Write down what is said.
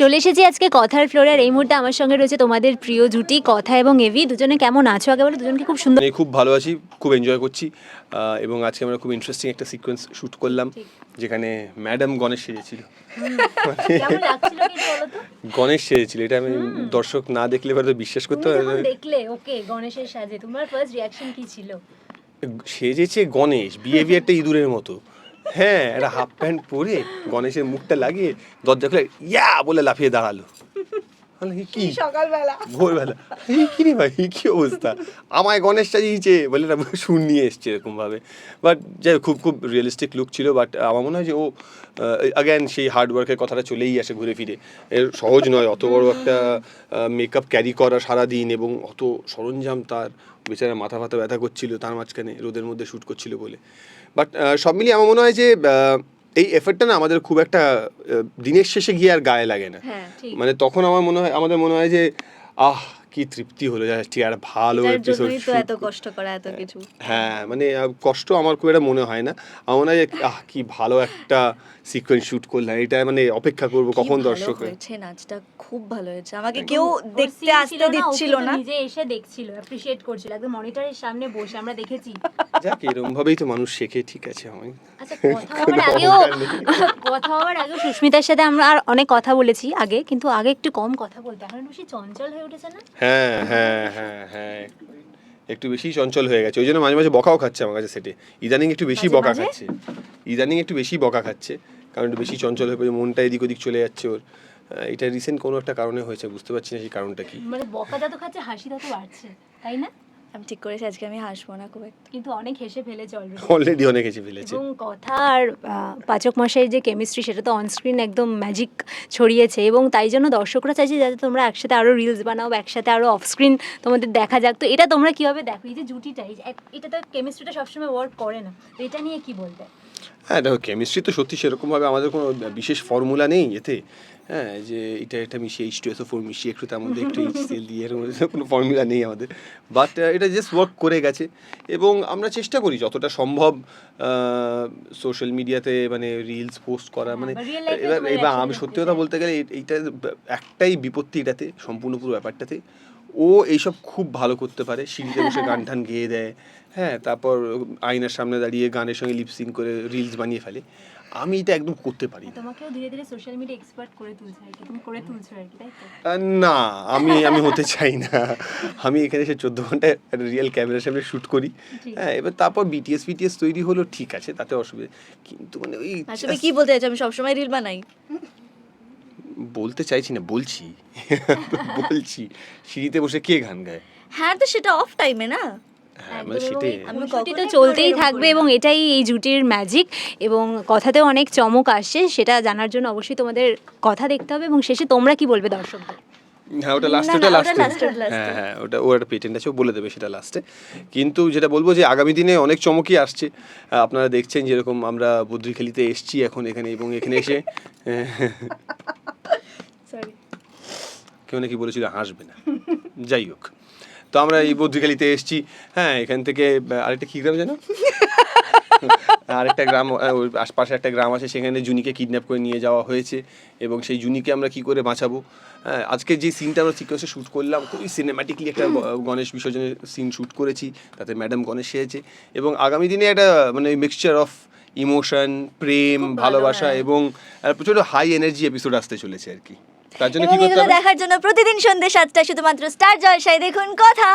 চলে এসেছি আজকে কথার ফ্লোরে আর এই মুহূর্তে আমার সঙ্গে রয়েছে তোমাদের প্রিয় জুটি কথা এবং এভি। দুজনে কেমন আছো আগে বলো? দুজনকে খুব সুন্দর খুব ভালো আছি খুব এনজয় করছি এবং আজকে আমরা খুব ইন্টারেস্টিং একটা সিকোয়েন্স শ্যুট করলাম যেখানে ম্যাডাম গণেশ সেজেছিল। তো? গণেশ সেজেছিল এটা আমি দর্শক না দেখলে হয়তো বিশ্বাস করতে দেখলে ওকে গণেশের সাজে তোমার ফার্স্ট রিয়াকশন কি ছিল? সেজেছে গণেশ বিহেভিয়ারটা ইঁদুরের মতো। হ্যাঁ একটা হাফ প্যান্ট পরে গণেশের মুখটা লাগিয়ে দরজা খুলে ইয়া বলে লাফিয়ে দাঁড়াল। বললাম, "এ কি? সকালবেলা। ভোরবেলা। এই কি রে ভাই? কি অবস্থা? আমায় গণেশ সাজিয়েছে বলে না সুর নিয়ে এসছে এরকম ভাবে বাট যাই খুব খুব রিয়েলিস্টিক লুক ছিল বাট আমার মনে হয় যে ও অ্যাগেন সেই হার্ড ওয়ার্কের কথাটা চলেই আসে ঘুরে ফিরে। এর সহজ নয় অত বড় একটা মেকআপ ক্যারি করা সারাদিন এবং অত সরঞ্জাম তার বেচারা মাথা ফাথা ব্যথা করছিল তার মাঝখানে রোদের মধ্যে শ্যুট করছিল বলে। বাট সব মিলিয়ে আমার মনে হয় যে এই এফেক্টটা না আমাদের খুব একটা দিনের শেষে গিয়ে আর গায়ে লাগে না। হ্যাঁ মানে তখন আমার মনে হয় আমাদের মনে হয় যে আহ কি তৃপ্তি হলো যাচ্ছি আর ভালো এপিসোড এত কষ্ট করা এত কিছু। হ্যাঁ মানে কষ্ট আমার খুব একটা মনে হয় না। আমার মনে হয় যে আহ কি ভালো একটা সিকোয়েন্স শুট করলাম। এটা মানে অপেক্ষা করব কখন দর্শক হয়েছে নাচটা খুব ভালো হয়েছে। আমাকে কেউ দেখতে আসতে দিচ্ছিল না। নিজে এসে দেখছিল অ্যাপ্রিশিয়েট করছিল। একদম মনিটরের সামনে বসে আমরা দেখেছি। যাক এরকম ভাবেই তো মানুষ শেখে ঠিক আছে আমি আচ্ছা কথা হওয়ার আগেও সুস্মিতার সাথে আমরা আর অনেক কথা বলেছি আগে কিন্তু আগে একটু কম কথা বলতে। এখন বেশি চঞ্চল হয়ে উঠেছে না? হ্যাঁ হ্যাঁ হ্যাঁ হ্যাঁ একটু বেশি চঞ্চল হয়ে গেছে। ওই জন্য মাঝে মাঝে বকাও খাচ্ছে আমার কাছে সেটে। ইদানিং একটু বেশি বকা খাচ্ছে। ইদানিং একটু বেশি বকা খাচ্ছে কারণ একটু বেশি চঞ্চল হয়ে পড়ে মনটা এদিক ওদিক চলে যাচ্ছে ওর। এটা রিসেন্ট কোনো একটা কারণে হয়েছে বুঝতে পারছি না সেই কারণটা কি। মানে বকা যত খাচ্ছে হাসি তত বাড়ছে তাই না? আমি ঠিক করেছি আজকে আমি হাসবো না খুব একটা। কিন্তু অনেক হেসে ফেলেছে অলরেডি অলরেডি অনেক হেসে ফেলেছে। এবং কথা আর পাচক মশাই যে কেমিস্ট্রি সেটা তো অনস্ক্রিন একদম ম্যাজিক ছড়িয়েছে। এবং তাই জন্য দর্শকরা চাইছে যাতে তোমরা একসাথে আরও রিলস বানাও একসাথে আরও অফস্ক্রিন তোমাদের দেখা যাক। তো এটা তোমরা কীভাবে দেখো? এই যে জুটিটা এটা তো কেমিস্ট্রিটা সবসময় ওয়ার্ক করে না। তো এটা নিয়ে কি বলবে? হ্যাঁ দেখো কেমিস্ট্রি তো সত্যি সেরকমভাবে আমাদের কোনো বিশেষ ফর্মুলা নেই এতে। হ্যাঁ যে এটা এটা মিশিয়ে এইচ টু এসও ফোর মিশিয়ে একটু তার মধ্যে একটু এইচ সেল দিয়ে এর মধ্যে কোনো ফর্মুলা নেই আমাদের। বাট এটা জাস্ট ওয়ার্ক করে গেছে। এবং আমরা চেষ্টা করি যতটা সম্ভব সোশ্যাল মিডিয়াতে মানে রিলস পোস্ট করা মানে এ এবার এবার আমি সত্যি কথা বলতে গেলে এই- এইটা একটাই বিপত্তি এটাতে সম্পূর্ণ পুরো ব্যাপারটাতে। ও এইসব খুব ভালো করতে পারে। সিঁড়িতে বসে গান টান গেয়ে দেয়। হ্যাঁ তারপর আয়নার সামনে দাঁড়িয়ে গানের সঙ্গে লিপসিং করে রিলস বানিয়ে ফেলে। আমি এটা একদম করতে পারি না। তোমাকেও ধীরে ধীরে সোশ্যাল মিডিয়া এক্সপার্ট করে তুলছে আর কি। তুমি করে তুলছো আর কি তাই না আমি আমি হতে চাই না। আমি এখানে এসে চোদ্দ ঘন্টায় একটা রিয়েল ক্যামেরার সামনে শ্যুট করি। হ্যাঁ এবার তারপর বিটিএস বিটিএস তৈরি হলো ঠিক আছে তাতে অসুবিধা কিন্তু মানে ওই আসলে কি বলতে চাইছি? আমি সবসময় রিল বানাই। বলতে চাইছি না বলছি। বলছি সিঁড়িতে বসে কে গান গায়? হ্যাঁ তো সেটা অফ টাইমে না? হ্যাঁ মানে সেটাই। তো চলতেই থাকবে এবং এটাই এই জুটির ম্যাজিক এবং কথাতেও অনেক চমক আসছে সেটা জানার জন্য অবশ্যই তোমাদের কথা দেখতে হবে এবং শেষে তোমরা কি বলবে দর্শকদের? হ্যাঁ ওটা লাস্টে ওটা লাস্টে। হ্যাঁ হ্যাঁ ওটা ও একটা পেটেন্ট আছে ও বলে দেবে সেটা লাস্টে কিন্তু যেটা বলব যে আগামী দিনে অনেক চমকই আসছে। আপনারা দেখছেন যেরকম আমরা বদ্রিখালিতে এসছি এখন এখানে এবং এখানে এসে সরি কেউ নাকি বলেছিল হাসবে না। যাই হোক। তো আমরা এই বদ্রিখালিতে এসছি। হ্যাঁ এখান থেকে আরেকটা কি গ্রাম জানো আরেকটা গ্রাম ওর আশপাশে একটা গ্রাম আছে সেখানে জুনিকে কিডন্যাপ করে নিয়ে যাওয়া হয়েছে এবং সেই জুনিকে আমরা কি করে বাঁচাবো? হ্যাঁ আজকে যে সিনটা আমরা সিকোয়েন্সে শ্যুট করলাম খুবই সিনেম্যাটিকলি একটা গণেশ বিসর্জনের সিন শ্যুট করেছি তাতে ম্যাডাম গণেশ সেজেছে এবং আগামী দিনে একটা মানে মিক্সচার অফ ইমোশন প্রেম ভালোবাসা। এবং প্রচুর হাই এনার্জি এপিসোড আসতে চলেছে আর কি। তার জন্য কি করতে হবে? দেখার জন্য প্রতিদিন সন্ধ্যা সাতটায় শুধুমাত্র স্টার জলসায় দেখুন কথা।